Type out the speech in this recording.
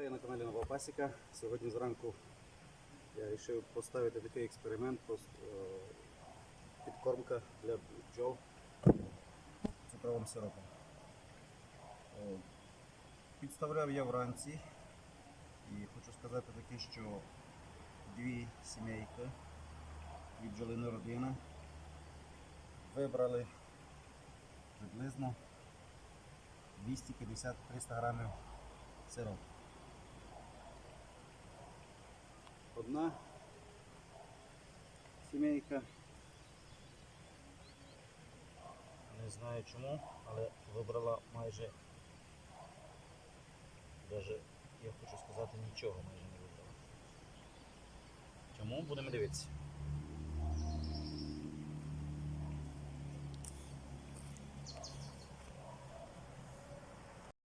Вітаю на каналі Нова Пасіка. Сьогодні зранку я вирішив поставити такий експеримент, е, підкормка для бджол цукровим сиропом. Е, Підставляв я вранці і хочу сказати таке, що дві сімейки від бджолини родини вибрали приблизно 250-300 грамів сироп. Одна сімейка. Не знаю чому, але вибрала майже даже, я хочу сказати, нічого майже не вибрала. Чому? Будемо дивитися.